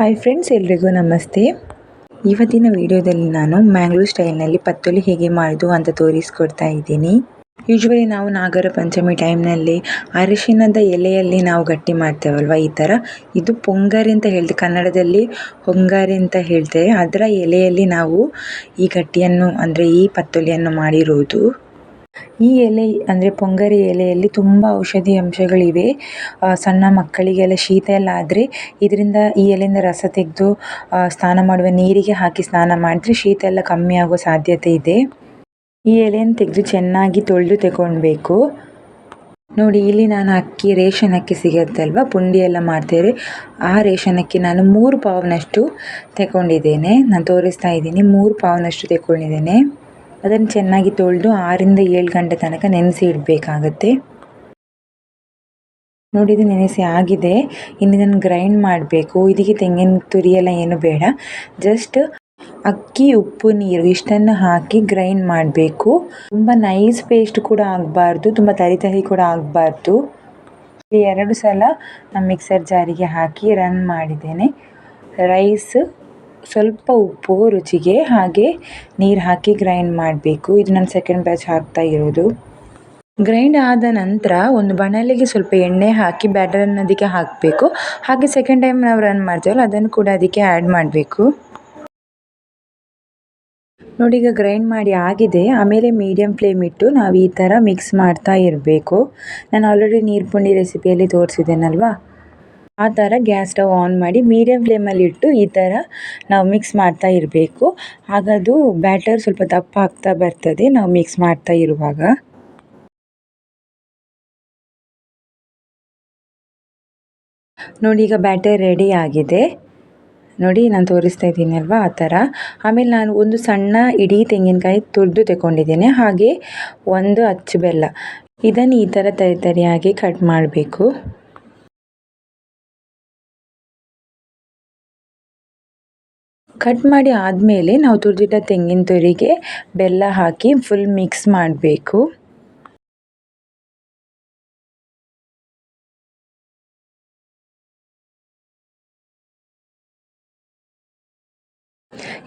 Hi friends ಎಲ್ರಿಗೂ ನಮಸ್ತೆ. ಇವತ್ತಿನ ವಿಡಿಯೋದಲ್ಲಿ ನಾನು ಮ್ಯಾಂಗ್ಳೂರ್ ಸ್ಟೈಲ್ನಲ್ಲಿ ಪತ್ತೊಲಿ ಹೇಗೆ ಮಾಡೋದು ಅಂತ ತೋರಿಸ್ಕೊಡ್ತಾ ಇದ್ದೀನಿ. ಯೂಶ್ವಲಿ ನಾವು ನಾಗರ ಪಂಚಮಿ ಟೈಮ್ನಲ್ಲಿ ಅರಿಶಿಣದ ಎಲೆಯಲ್ಲಿ ನಾವು ಗಟ್ಟಿ ಮಾಡ್ತೇವಲ್ವ ಈ ಥರ? ಇದು ಪೊಂಗರಿ ಅಂತ ಹೇಳ್ತೀವಿ ಕನ್ನಡದಲ್ಲಿ ಹೊಂಗಾರಿ ಅಂತ ಹೇಳ್ತೇವೆ ಅದರ ಎಲೆಯಲ್ಲಿ ನಾವು ಈ ಗಟ್ಟಿಯನ್ನು, ಅಂದರೆ ಈ ಪತ್ತೊಲಿಯನ್ನು ಮಾಡಿರೋದು. ಈ ಎಲೆ ಅಂದರೆ ಪೊಂಗರಿ ಎಲೆಯಲ್ಲಿ ತುಂಬ ಔಷಧಿ ಅಂಶಗಳಿವೆ. ಸಣ್ಣ ಮಕ್ಕಳಿಗೆಲ್ಲ ಶೀತ ಎಲ್ಲ ಆದರೆ ಇದರಿಂದ ಈ ಎಲೆಯಿಂದ ರಸ ತೆಗೆದು ಸ್ನಾನ ಮಾಡುವ ನೀರಿಗೆ ಹಾಕಿ ಸ್ನಾನ ಮಾಡಿದ್ರೆ ಶೀತ ಎಲ್ಲ ಕಮ್ಮಿ ಆಗುವ ಸಾಧ್ಯತೆ ಇದೆ. ಈ ಎಲೆಯನ್ನು ತೆಗೆದು ಚೆನ್ನಾಗಿ ತೊಳೆದು ತಗೊಳ್ಬೇಕು. ನೋಡಿ, ಇಲ್ಲಿ ನಾನು ಅಕ್ಕಿ, ರೇಷನ್ ಅಕ್ಕಿ ಸಿಗುತ್ತಲ್ವ ಪುಂಡಿ ಎಲ್ಲ ಮಾಡ್ತೇವೆ ಆ ರೇಷನ್ ಅಕ್ಕಿ ನಾನು ಮೂರು ಪಾವ್ನಷ್ಟು ತಗೊಂಡಿದ್ದೇನೆ. ನಾನು ತೋರಿಸ್ತಾ ಇದ್ದೀನಿ, ಮೂರು ಪಾವ್ನಷ್ಟು ತಗೊಂಡಿದ್ದೇನೆ. ಅದನ್ನು ಚೆನ್ನಾಗಿ ತೊಳೆದು ಆರಿಂದ ಏಳು ಗಂಟೆ ತನಕ ನೆನೆಸಿ ಇಡಬೇಕಾಗತ್ತೆ. ನೋಡಿ ನೆನೆಸಿ ಆಗಿದೆ. ಇನ್ನು ಇದನ್ನು ಗ್ರೈಂಡ್ ಮಾಡಬೇಕು. ಇದಕ್ಕೆ ತೆಂಗಿನ ತುರಿ ಎಲ್ಲ ಏನು ಬೇಡ. ಜಸ್ಟ್ ಅಕ್ಕಿ, ಉಪ್ಪು, ನೀರು ಇಷ್ಟನ್ನು ಹಾಕಿ ಗ್ರೈಂಡ್ ಮಾಡಬೇಕು. ತುಂಬ ನೈಸ್ ಪೇಸ್ಟ್ ಕೂಡ ಆಗಬಾರ್ದು. ತುಂಬ ತರಿ ತರಿ ಕೂಡ ಆಗಬಾರ್ದು. ಎರಡು ಸಲ ಮಿಕ್ಸರ್ ಜಾರಿಗೆ ಹಾಕಿ ರನ್ ಮಾಡಿದ್ದೇನೆ. ರೈಸ್ ಸ್ವಲ್ಪ ಉಪ್ಪು, ರುಚಿಗೆ ಹಾಗೆ ನೀರು ಹಾಕಿ ಗ್ರೈಂಡ್ ಮಾಡಬೇಕು. ಇದು ನಾನು ಸೆಕೆಂಡ್ ಬ್ಯಾಚ್ ಹಾಕ್ತಾ ಇರೋದು. ಗ್ರೈಂಡ್ ಆದ ನಂತರ ಒಂದು ಬಣಲಿಗೆ ಸ್ವಲ್ಪ ಎಣ್ಣೆ ಹಾಕಿ ಬ್ಯಾಟರನ್ನು ಅದಕ್ಕೆ ಹಾಕಬೇಕು. ಹಾಗೆ ಸೆಕೆಂಡ್ ಟೈಮ್ ನಾವು ರನ್ ಮಾಡ್ತೇವಲ್ಲ, ಅದನ್ನು ಕೂಡ ಅದಕ್ಕೆ ಆ್ಯಡ್ ಮಾಡಬೇಕು. ನೋಡಿ, ಈಗ ಗ್ರೈಂಡ್ ಮಾಡಿ ಆಗಿದೆ. ಆಮೇಲೆ ಮೀಡಿಯಮ್ ಫ್ಲೇಮ್ ಇಟ್ಟು ನಾವು ಈ ಥರ ಮಿಕ್ಸ್ ಮಾಡ್ತಾ ಇರಬೇಕು. ನಾನು ಆಲ್ರೆಡಿ ನೀರು ಪುಂಡಿ ರೆಸಿಪಿಯಲ್ಲಿ ತೋರಿಸಿದ್ದೇನಲ್ವಾ? ಆ ಥರ ಗ್ಯಾಸ್ ಸ್ಟವ್ ಆನ್ ಮಾಡಿ ಮೀಡಿಯಮ್ ಫ್ಲೇಮಲ್ಲಿ ಇಟ್ಟು ಈ ಥರ ನಾವು ಮಿಕ್ಸ್ ಮಾಡ್ತಾ ಇರಬೇಕು. ಹಾಗದು ಬ್ಯಾಟರ್ ಸ್ವಲ್ಪ ದಪ್ಪ ಆಗ್ತಾ ಬರ್ತದೆ ನಾವು ಮಿಕ್ಸ್ ಮಾಡ್ತಾ ಇರುವಾಗ. ನೋಡಿ ಈಗ ಬ್ಯಾಟರ್ ರೆಡಿ ಆಗಿದೆ. ನೋಡಿ ನಾನು ತೋರಿಸ್ತಾ ಇದ್ದೀನಿ ಅಲ್ವಾ ಆ ಥರ. ಆಮೇಲೆ ನಾನು ಒಂದು ಸಣ್ಣ ಇಡೀ ತೆಂಗಿನಕಾಯಿ ತುರಿದು ತಗೊಂಡಿದ್ದೇನೆ ಹಾಗೆ ಒಂದು ಅಚ್ಚು ಬೆಲ್ಲ. ಇದನ್ನು ಈ ಥರ ತರಿ ತರಿಯಾಗಿ ಕಟ್ ಮಾಡಬೇಕು. ಕಟ್ ಮಾಡಿ ಆದಮೇಲೆ ನಾವು ತುರಿದಿಟ್ಟ ತೆಂಗಿನ ತುರಿಗೆ ಬೆಲ್ಲ ಹಾಕಿ ಫುಲ್ ಮಿಕ್ಸ್ ಮಾಡಬೇಕು.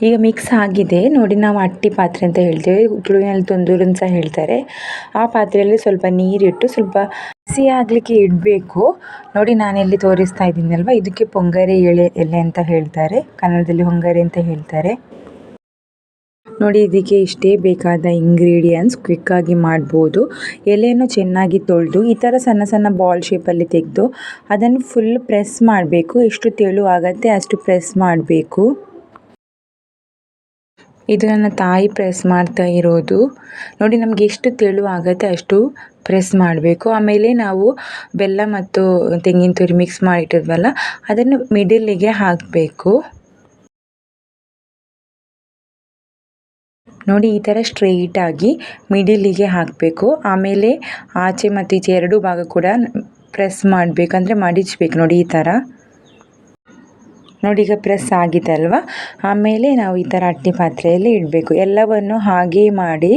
ಈಗ ಮಿಕ್ಸ್ ಆಗಿದೆ. ನೋಡಿ ನಾವು ಅಟ್ಟಿ ಪಾತ್ರೆ ಅಂತ ಹೇಳ್ತೇವೆ. ತುಳುವಿನಲ್ಲಿ ತುಂದೂರು ಅಂತ ಹೇಳ್ತಾರೆ. ಆ ಪಾತ್ರೆಯಲ್ಲಿ ಸ್ವಲ್ಪ ನೀರಿಟ್ಟು ಸ್ವಲ್ಪ ಹಸಿ ಆಗಲಿಕ್ಕೆ ಇಡಬೇಕು. ನೋಡಿ ನಾನಿಲ್ಲಿ ತೋರಿಸ್ತಾ ಇದ್ದೀನಲ್ವ? ಇದಕ್ಕೆ ಪೊಂಗರೆ, ಎಳೆ, ಎಲೆ ಅಂತ ಹೇಳ್ತಾರೆ. ಕನ್ನಡದಲ್ಲಿ ಹೊಂಗರೆ ಅಂತ ಹೇಳ್ತಾರೆ. ನೋಡಿ ಇದಕ್ಕೆ ಇಷ್ಟೇ ಬೇಕಾದ ಇಂಗ್ರೀಡಿಯೆಂಟ್ಸ್ ಕ್ವಿಕ್ಕಾಗಿ ಮಾಡ್ಬೋದು. ಎಲೆಯನ್ನು ಚೆನ್ನಾಗಿ ತೊಳೆದು, ಈ ಥರ ಸಣ್ಣ ಸಣ್ಣ ಬಾಲ್ ಶೇಪಲ್ಲಿ ತೆಗೆದು ಅದನ್ನು ಫುಲ್ ಪ್ರೆಸ್ ಮಾಡಬೇಕು. ಎಷ್ಟು ತೆಳು ಆಗತ್ತೆ ಅಷ್ಟು ಪ್ರೆಸ್ ಮಾಡಬೇಕು. ಇದು ನನ್ನ ತಾಯಿ ಪ್ರೆಸ್ ಮಾಡ್ತಾ ಇರೋದು. ನೋಡಿ, ನಮಗೆ ಎಷ್ಟು ತೆಳು ಆಗುತ್ತೆ ಅಷ್ಟು ಪ್ರೆಸ್ ಮಾಡಬೇಕು. ಆಮೇಲೆ ನಾವು ಬೆಲ್ಲ ಮತ್ತು ತೆಂಗಿನ ತುರಿ ಮಿಕ್ಸ್ ಮಾಡಿಟ್ಟಿದ್ವಲ್ಲ, ಅದನ್ನು ಮಿಡಿಲಿಗೆ ಹಾಕಬೇಕು. ನೋಡಿ, ಈ ಥರ ಸ್ಟ್ರೈಟಾಗಿ ಮಿಡಿಲಿಗೆ ಹಾಕಬೇಕು. ಆಮೇಲೆ ಆಚೆ ಮತ್ತು ಈಚೆ ಎರಡೂ ಭಾಗ ಕೂಡ ಪ್ರೆಸ್ ಮಾಡಬೇಕು. ಅಂದರೆ ಮಡಿಚಬೇಕು ನೋಡಿ, ಈ ಥರ. ನೋಡಿ ಈಗ ಪ್ರೆಸ್ ಆಗಿದೆ ಅಲ್ವಾ ಆಮೇಲೆ ನಾವು ಈ ಥರ ಅಟ್ಟಿ ಪಾತ್ರೆಯಲ್ಲಿ ಇಡಬೇಕು. ಎಲ್ಲವನ್ನು ಹಾಗೆ ಮಾಡಿ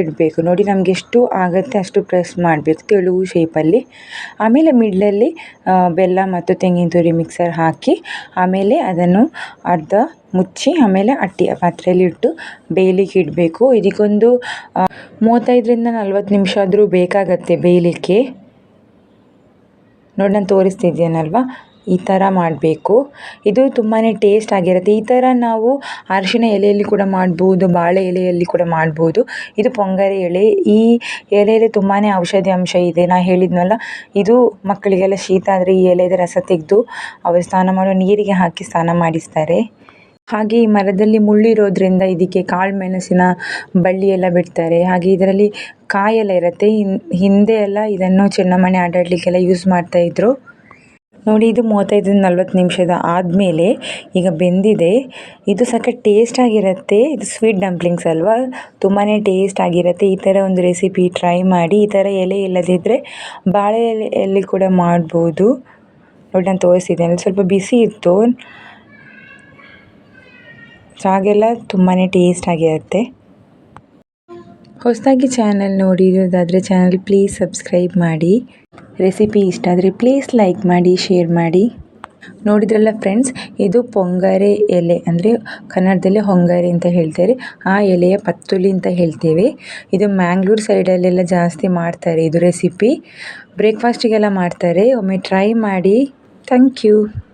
ಇಡಬೇಕು. ನೋಡಿ ನಮಗೆ ಎಷ್ಟು ಆಗುತ್ತೆ ಅಷ್ಟು ಪ್ರೆಸ್ ಮಾಡಬೇಕು ತೆಳುವು ಶೇಪಲ್ಲಿ ಆಮೇಲೆ ಮಿಡ್ಲಲ್ಲಿ ಬೆಲ್ಲ ಮತ್ತು ತೆಂಗಿನ ತುರಿ ಮಿಕ್ಸರ್ ಹಾಕಿ, ಆಮೇಲೆ ಅದನ್ನು ಅರ್ಧ ಮುಚ್ಚಿ, ಆಮೇಲೆ ಅಟ್ಟಿ ಪಾತ್ರೆಯಲ್ಲಿ ಇಟ್ಟು ಬೇಯಲಿಕ್ಕೆ ಇಡಬೇಕು. ಇದಕ್ಕೊಂದು ಮೂವತ್ತೈದರಿಂದ ನಲ್ವತ್ತು ನಿಮಿಷ ಆದರೂ ಬೇಕಾಗತ್ತೆ ಬೇಯಲಿಕ್ಕೆ. ನೋಡಿ ನಾನು ತೋರಿಸ್ತಿದ್ದೇನಲ್ವ? ಈ ಥರ ಮಾಡಬೇಕು. ಇದು ತುಂಬಾ ಟೇಸ್ಟ್ ಆಗಿರುತ್ತೆ. ಈ ಥರ ನಾವು ಅರಿಶಿನ ಎಲೆಯಲ್ಲಿ ಕೂಡ ಮಾಡ್ಬೋದು, ಬಾಳೆ ಎಲೆಯಲ್ಲಿ ಕೂಡ ಮಾಡ್ಬೋದು. ಇದು ಪೊಂಗರೆ ಎಲೆ. ಈ ಎಲೆಯಲ್ಲಿ ತುಂಬಾ ಔಷಧಿ ಅಂಶ ಇದೆ. ನಾ ಹೇಳಿದ್ನಲ್ಲ, ಇದು ಮಕ್ಕಳಿಗೆಲ್ಲ ಶೀತ ಆದರೆ ಈ ಎಲೆದ ರಸ ತೆಗೆದು ಅವರು ಸ್ನಾನ ಮಾಡುವ ನೀರಿಗೆ ಹಾಕಿ ಸ್ನಾನ ಮಾಡಿಸ್ತಾರೆ. ಹಾಗೆ ಈ ಮರದಲ್ಲಿ ಮುಳ್ಳಿರೋದ್ರಿಂದ ಇದಕ್ಕೆ ಕಾಳು ಮೆಣಸಿನ ಬಳ್ಳಿ ಎಲ್ಲ ಬಿಡ್ತಾರೆ. ಹಾಗೆ ಇದರಲ್ಲಿ ಕಾಯೆಲ್ಲ ಇರುತ್ತೆ. ಹಿಂದೆ ಎಲ್ಲ ಇದನ್ನು ಚೆನ್ನಮಣೆ ಆಡಾಡಲಿಕ್ಕೆಲ್ಲ ಯೂಸ್ ಮಾಡ್ತಾಯಿದ್ರು ನೋಡಿ, ಇದು ಮೂವತ್ತೈದರಿಂದ ನಲ್ವತ್ತು ನಿಮಿಷದ ಆದಮೇಲೆ ಈಗ ಬೆಂದಿದೆ. ಇದು ಸಖತ್ ಟೇಸ್ಟ್ ಆಗಿರುತ್ತೆ. ಇದು ಸ್ವೀಟ್ ಡಂಪ್ಲಿಂಗ್ಸ್ ಅಲ್ವಾ? ತುಂಬಾ ಟೇಸ್ಟ್ ಆಗಿರುತ್ತೆ. ಈ ಥರ ಒಂದು ರೆಸಿಪಿ ಟ್ರೈ ಮಾಡಿ, ಈ ಥರ ಎಲೆ ಇಲ್ಲದಿದ್ದರೆ ಬಾಳೆ ಎಲೆಯಲ್ಲಿ ಕೂಡ ಮಾಡ್ಬೋದು. ನೋಡಿ, ನಾನು ತೋರಿಸಿದ್ದೇನೆ ಸ್ವಲ್ಪ ಬಿಸಿ ಇತ್ತು. ಹಾಗೆಲ್ಲ ತುಂಬಾ ಟೇಸ್ಟ್ ಆಗಿರುತ್ತೆ. ಹೊಸದಾಗಿ ಚಾನಲ್ ನೋಡಿರೋದಾದರೆ ಚಾನಲ್ ಪ್ಲೀಸ್ ಸಬ್ಸ್ಕ್ರೈಬ್ ಮಾಡಿ. ರೆಸಿಪಿ ಇಷ್ಟ ಆದರೆ ಪ್ಲೀಸ್ ಲೈಕ್ ಮಾಡಿ ಶೇರ್ ಮಾಡಿ. ನೋಡಿದ್ರಲ್ಲ ಫ್ರೆಂಡ್ಸ್ ಇದು ಪೊಂಗರೆ ಎಲೆ ಅಂದರೆ ಕನ್ನಡದಲ್ಲಿ ಹೊಂಗರೆ ಅಂತ ಹೇಳ್ತಾರೆ. ಆ ಎಲೆಯ ಪತ್ತುಲಿ ಅಂತ ಹೇಳ್ತೇವೆ. ಇದು ಮ್ಯಾಂಗ್ಳೂರ್ ಸೈಡಲ್ಲೆಲ್ಲ ಜಾಸ್ತಿ ಮಾಡ್ತಾರೆ ಇದು ರೆಸಿಪಿ ಬ್ರೇಕ್ಫಾಸ್ಟಿಗೆಲ್ಲ ಮಾಡ್ತಾರೆ. ಒಮ್ಮೆ ಟ್ರೈ ಮಾಡಿ. Thank you